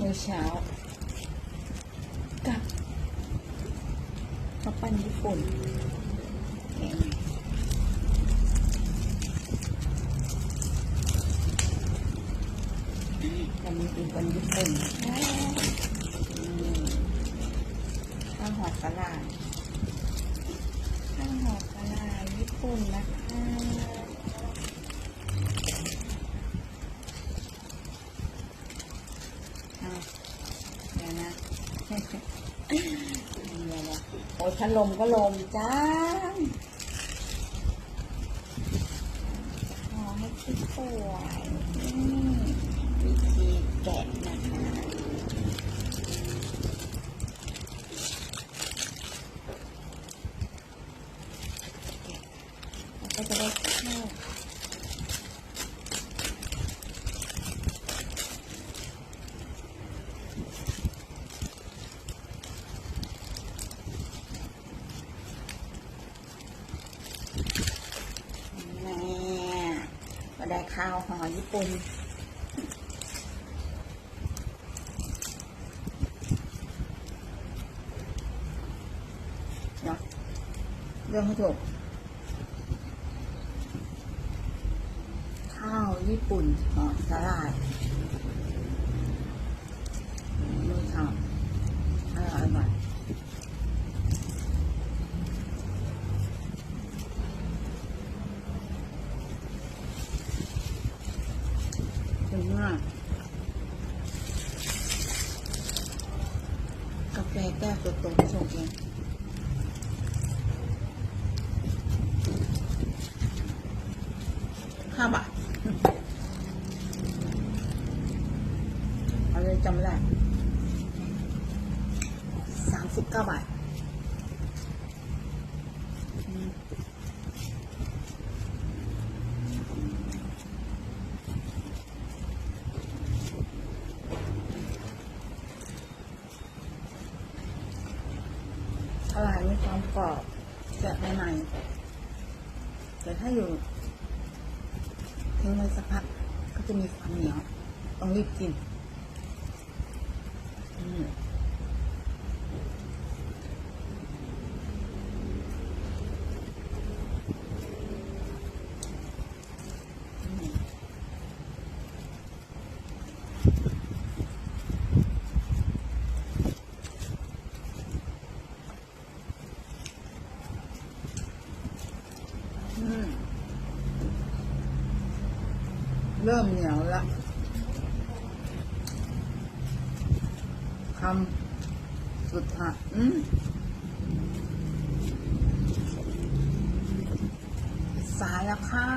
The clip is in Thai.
มื้อเช้า กับข้าวปั้นญี่ปุ่นแกงจะมีเป็นคนญี่ปุ่นข้าวหอดปลาร้าข้าวหอดปลาร้าญี่ปุ่นนะคะ เดี๋ยวนะเดี๋ยวนะโอ้ยพัดลมก็ลมจ้าขอให้คิดสวยวิธีแกะนะคะก็จะได้ข้าวแม่ก็ ได้ข้าวห่อญี่ปุ่นเนาะเรื่องให้ถูกข้าวญี่ปุ่นห่อสลายมือทำอร่อยอร่อย ถึงมาก กาแฟแก้วตัวโตส่งเองห้าบาทเอาเลยจำไม่ได้สามสิบเก้าบาทอืมอร่อยมี ความกรอบแกะในในแต่ถ้าอยู่ทิ้งไว้สักพักก็จะมีความเหนียว ต้องรีบกินอืมอืมอืม เริ่มเหนียวละคำสุดท้ายอืมสายละค่ะ